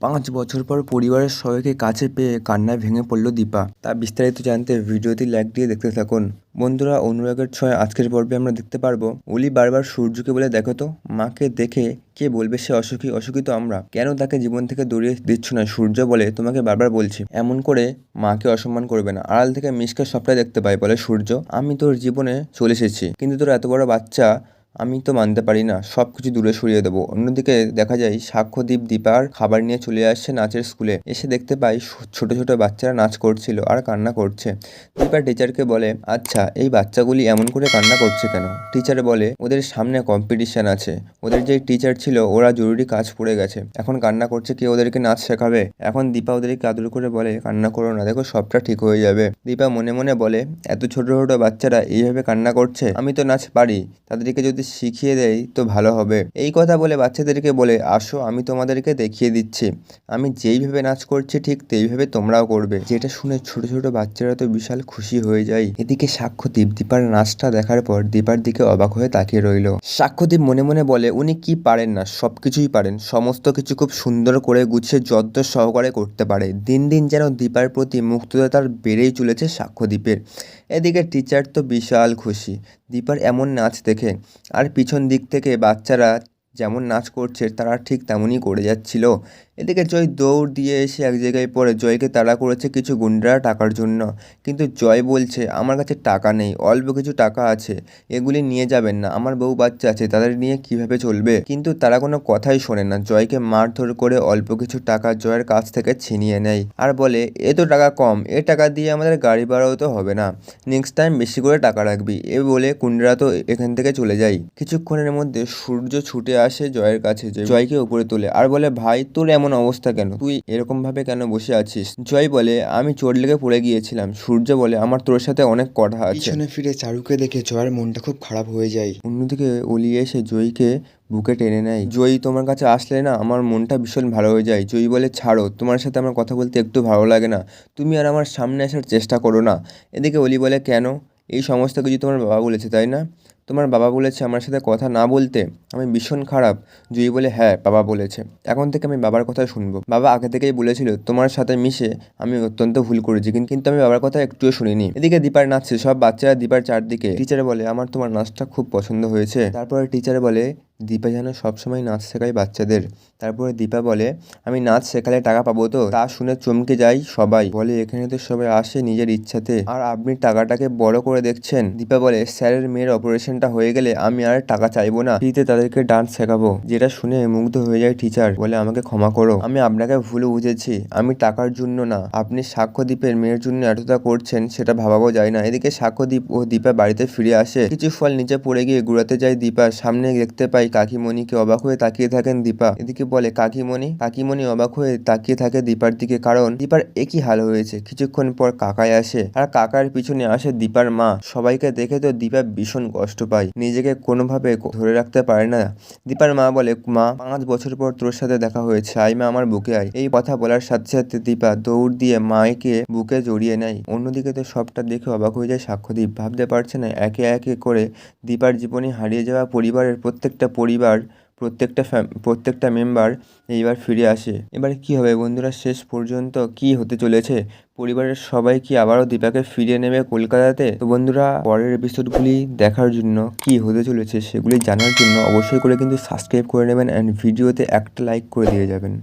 পাঁচ বছর পর পরিবারের সবাইকে কাছে পেয়ে কান্নায় ভেঙে পড়ল দীপা। তা বিস্তারিত জানতে ভিডিওটি লাইক দিয়ে দেখতে থাকুন। বন্ধুরা, অনুরাগের ছয় আজকের পর্বে আমরা দেখতে পারব অলি বারবার সূর্যকে বলে দেখো তো, মাকে দেখে কে বলবে সে অসুখী অসুখী তো আমরা। কেন তাকে জীবন থেকে দূরিয়ে দিচ্ছ না? সূর্য বলে তোমাকে বারবার বলছি। এমন করে মাকে অসম্মান করবে না। আড়াল থেকে মিসকে সবটাই দেখতে পাই বলে সূর্য। আমি তোর জীবনে চলে এসেছি, কিন্তু তোর এত বড় বাচ্চা আমি তো মানতে পারি না সব কিছু দূরে সরিয়ে দেবো। অন্যদিকে দেখা যায়, সাক্ষ্যদীপ দীপার খাবার নিয়ে চলে আসছে নাচের স্কুলে। এসে দেখতে পাই ছোট ছোট বাচ্চারা নাচ করছিল আর কান্না করছে। দীপা টিচারকে বলে আচ্ছা এই বাচ্চাগুলি এমন করে কান্না করছে কেন? টিচার বলে, ওদের সামনে কম্পিটিশন আছে। ওদের যে টিচার ছিল, ওরা জরুরি কাজ পড়ে গেছে। এখন কান্না করছে কে ওদেরকে নাচ শেখাবে? এখন দীপা ওদেরকে আদর করে বলে, কান্না করো না, দেখো সবটা ঠিক হয়ে যাবে। দীপা মনে মনে বলে, এত ছোট ছোট বাচ্চারা এইভাবে কান্না করছে? আমি তো নাচ পারি। তাদেরকে যদি শিখিয়ে দেয় তো ভালো হবে। এই কথা বলে বাচ্চাদেরকে বলে, আসো, আমি তোমাদেরকে দেখিয়ে দিচ্ছি। আমি যেইভাবে নাচ করছি, ঠিক তেইভাবে তোমরাও করবে। যেটা শুনে ছোট ছোট বাচ্চারা তো বিশাল খুশি হয়ে যায়। এদিকে সাক্ষ্যদীপ দীপার নাচটা দেখার পর দীপার দিকে অবাক হয়ে তাকিয়ে রইল। সাক্ষ্যদীপ মনে মনে বলে, উনি কি পারেন না? সব কিছুই পারেন। সমস্ত কিছু খুব সুন্দর করে গুছিয়ে যত্ন সহকারে করতে পারে। দিন দিন যেন দীপার প্রতি মুগ্ধতা তার বেড়েই চলেছে সাক্ষ্যদীপের এদিকে টিচার তো বিশাল খুশি। দীপার এমন নাচ দেখে, আর পিছন দিক থেকে বাচ্চারা যেমন নাচ করছে, তারা ঠিক তেমনই করে যাচ্ছিল। এদিকে জয় দৌড় দিয়ে এসে এক জায়গায় পড়ে। জয়কে তাড়া করেছে কিছু গুন্ডারা টাকার জন্য। কিন্তু জয় বলছে, আমার কাছে টাকা নেই, অল্প কিছু টাকা আছে, এগুলি নিয়ে যাবেন না। আমার বউ বাচ্চা আছে, তাদের নিয়ে কীভাবে চলবে? কিন্তু তারা কোনো কথাই শোনে না। জয়কে মারধর করে অল্প কিছু টাকা জয়ের কাছ থেকে ছিনিয়ে নেয় আর বলে, এ তো টাকা কম, এ টাকা দিয়ে আমাদের গাড়ি ভাড়াও তো হবে না। নেক্সট টাইম বেশি করে টাকা রাখবি। এ বলে কুন্ডরা তো এখান থেকে চলে যায়। কিছুক্ষণের মধ্যে সূর্য ছুটে আসে জয়ের কাছে। জয়কে উপরে তোলে আর বলে, ভাই, তোর এমন অবস্থা কেন? তুই এরকম ভাবে কেন বসে আছিস? জয় বলে আমি চোট লেগে পড়ে গিয়েছিলাম। সূর্য বলে আমার তোর সাথে অনেক কথা আছে। পিছনে ফিরে চারুকে দেখে জয়ের মনটা খুব খারাপ হয়ে যায়। অন্যদিকে অলি এসে জয়ীকে বুকে টেনে নেয়। জয়ী তোমার কাছে আসলে না আমার মনটা ভীষণ ভালো হয়ে যায়। জয়ী বলে ছাড়ো তোমার সাথে আমার কথা বলতে একটু ভালো লাগে না। তুমি আর আমার সামনে আসার চেষ্টা করো না। এদিকে অলি বলে কেন? এই সমস্ত কিছু তোমার বাবা বলেছে, তাই না? তোমার বাবা বলেছে আমার সাথে কথা না বলতে আমি ভীষণ খারাপ। জুই বলে হ্যাঁ বাবা বলেছে। এখন থেকে আমি বাবার কথা শুনব। বাবা আগে থেকেই বলেছিল, তোমার সাথে মিশে আমি অত্যন্ত ভুল করেছি। কিন- কিন্তু আমি বাবার কথা একটুও শুনিনি। এদিকে দীপার নাচছে, সব বাচ্চারা দীপার চারদিকে। টিচার বলে, আমার তোমার নাচটা খুব পছন্দ হয়েছে। তারপরে টিচার বলে দীপা যেন সবসময় নাচ শেখায় বাচ্চাদের। তারপরে দীপা বলে, আমি নাচ শেখালে টাকা পাবো তো? তা শুনে চমকে যাই সবাই। বলে, এখানে তো সবাই আসে নিজের ইচ্ছাতে। আর আপনি টাকাটাকে বড় করে দেখছেন? দীপা বলে, স্যারের মেয়ের অপারেশনটা হয়ে গেলে আমি আর টাকা চাইব না। ফ্রিতে তাদেরকে ডান্স শেখাবো। যেটা শুনে মুগ্ধ হয়ে যায় টিচার। বলে, আমাকে ক্ষমা করো। আমি আপনাকে ভুলে বুঝেছি। আমি টাকার জন্য না। আপনি সাক্ষ্যদ্বীপের মেয়ের জন্য এতটা করছেন সেটা ভাবাও যায় না। এদিকে সাক্ষ্যদ্বীপ ও দীপা বাড়িতে ফিরে আসে। কিছু ফল নিচে পড়ে গিয়ে ঘুরাতে যায় দীপা। সামনে দেখতে পাই কাকিমণিকে অবাক হয়ে তাকিয়ে থাকেন দীপা। এদিকে বলে, কাকিমণি কাকিমণি অবাক হয়ে তাকিয়ে থাকে দীপার দিকে কারণ দীপার একই হাল হয়েছে। কিছুক্ষণ পর কাকাই আসে আর কাকার পিছনে আসে দীপার মা। সবাইকে দেখে তো দীপা ভীষণ কষ্ট পায়। নিজেকে কোনোভাবে ধরে রাখতে পারে না। দীপার মা বলে, মা, পাঁচ বছর পর তোর সাথে দেখা হয়েছে। আই মা, আমার বুকে আয়। এই কথা বলার সাথে সাথে দীপা দৌড় দিয়ে মাকে বুকে জড়িয়ে নেয়। অন্যদিকে তো সবটা দেখে অবাক হয়ে যায় সাক্ষ্যদীপ। ভাবতে পারছে না, একে একে করে দীপার জীবনে হারিয়ে যাওয়া পরিবারের প্রত্যেকটা পরিবার, প্রত্যেকটা ফ্যাম- প্রত্যেকটা মেম্বার এইবার ফিরে আসে। এবার কি হবে বন্ধুরা, শেষ পর্যন্ত কি হতে চলেছে? পরিবারের সবাই কি আবারও দীপাকে ফিরিয়ে নেবে কলকাতাতে? তো বন্ধুরা, পরের এপিসোডগুলি দেখার জন্য কি হতে চলেছে সেগুলি জানার জন্য অবশ্যই করে কিন্তু সাবস্ক্রাইব করে নেবেন অ্যান্ড ভিডিওতে একটা লাইক করে দিয়ে যাবেন।